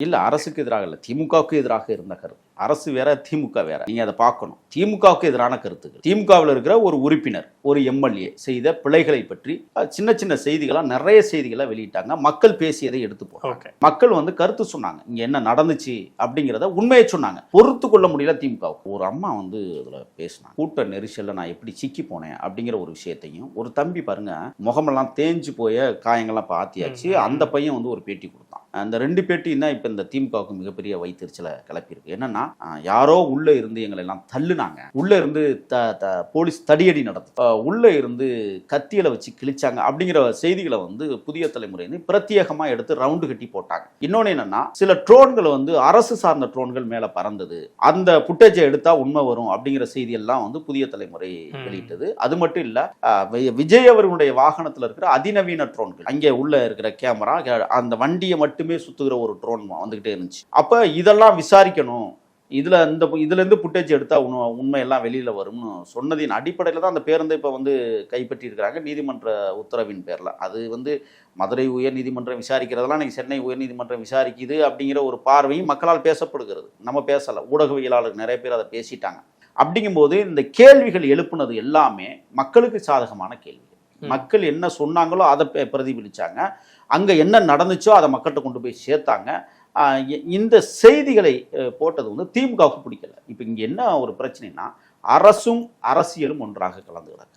இல்ல அரசுக்கு எதிராக இல்லை திமுகவுக்கு எதிராக இருந்த கருத்து. அரசு வேற திமுக வேற. நீங்க அதை பார்க்கணும். திமுகவுக்கு எதிரான கருத்துக்கள். திமுகவில் இருக்கிற ஒரு உறுப்பினர் ஒரு எம்எல்ஏ செய்த பிழைகளை பற்றி சின்ன சின்ன செய்திகளா நிறைய செய்திகளை வெளியிட்டாங்க. மக்கள் பேசியதை எடுத்து போறாங்க மக்கள் வந்து கருத்து சொன்னாங்க. இங்க என்ன நடந்துச்சு அப்படிங்கிறத உண்மையை சொன்னாங்க. பொறுத்து கொள்ள முடியல திமுகவுக்கு. ஒரு அம்மா வந்து அதுல பேசினாங்க. கூட்ட நெரிசல்ல நான் எப்படி சிக்கி போனேன் அப்படிங்கிற ஒரு விஷயத்தையும் ஒரு தம்பி பாருங்க முகமெல்லாம் தேஞ்சு போய காயங்கள்லாம் பாத்தியாச்சு. அந்த பையன் வந்து ஒரு பேட்டி கொடுத்தான். அந்த ரெண்டு பேட்டியும் தான் இப்போ இந்த திமுகவுக்கு மிகப்பெரிய வைத்தறிச்சலை கிளப்பியிருக்கு. என்னன்னா யாரோ உள்ள இருந்து எங்களை எல்லாம் தள்ளுனாங்க. உள்ள இருந்து த த போலீஸ் தடியடி நடத்து உள்ள இருந்து கத்தியில வச்சு கிழிச்சாங்க அப்படிங்கிற செய்திகளை வந்து புதிய தலைமுறை வந்து பிரத்யேகமா எடுத்து ரவுண்டு கட்டி போட்டாங்க. இன்னொன்னு என்னன்னா சில ட்ரோன்கள் வந்து அரசு சார்ந்த ட்ரோன்கள் மேல பறந்தது. அந்த புட்டேஜை எடுத்தா உண்மை வரும் அப்படிங்கிற செய்தி எல்லாம் வந்து புதிய தலைமுறை. வெளியிட்டது. அது மட்டும் இல்ல விஜய் அவர்களுடைய வாகனத்துல இருக்கிற அதிநவீன ட்ரோன்கள் அங்கே உள்ள இருக்கிற கேமரா அந்த வண்டியை மட்டுமே சுத்துகிற ஒரு ட்ரோன் வந்துகிட்டே இருந்துச்சு. அப்ப இதெல்லாம் விசாரிக்கணும். இதில் இந்த இதுலேருந்து புட்டேஜ் எடுத்தால் உண்மை உண்மையெல்லாம் வெளியில் வரும்னு சொன்னதின் அடிப்படையில் தான் அந்த பேருந்தை இப்போ வந்து கைப்பற்றியிருக்கிறாங்க நீதிமன்ற உத்தரவின் பேரில். அது வந்து மதுரை உயர் நீதிமன்றம் விசாரிக்கிறதெல்லாம் இன்றைக்கி சென்னை உயர் நீதிமன்றம் விசாரிக்குது அப்படிங்கிற ஒரு பார்வையும் மக்களால் பேசப்படுகிறது. நம்ம பேசலை. ஊடகவியலாளர் நிறைய பேர் அதை பேசிட்டாங்க. அப்படிங்கும்போது இந்த கேள்விகள் எழுப்புனது எல்லாமே மக்களுக்கு சாதகமான கேள்விகள். மக்கள் என்ன சொன்னாங்களோ அதை பிரதிபலித்தாங்க பிரதிபலிச்சாங்க. என்ன நடந்துச்சோ அதை மக்கள்கிட்ட கொண்டு போய் சேர்த்தாங்க. இந்த செய்திகளை போட்டது வந்து திமுகவுக்கு பிடிக்கல. இப்போ இங்கே என்ன ஒரு பிரச்சனைனா அரசும் அரசியலும் ஒன்றாக கலந்து கிடக்கு.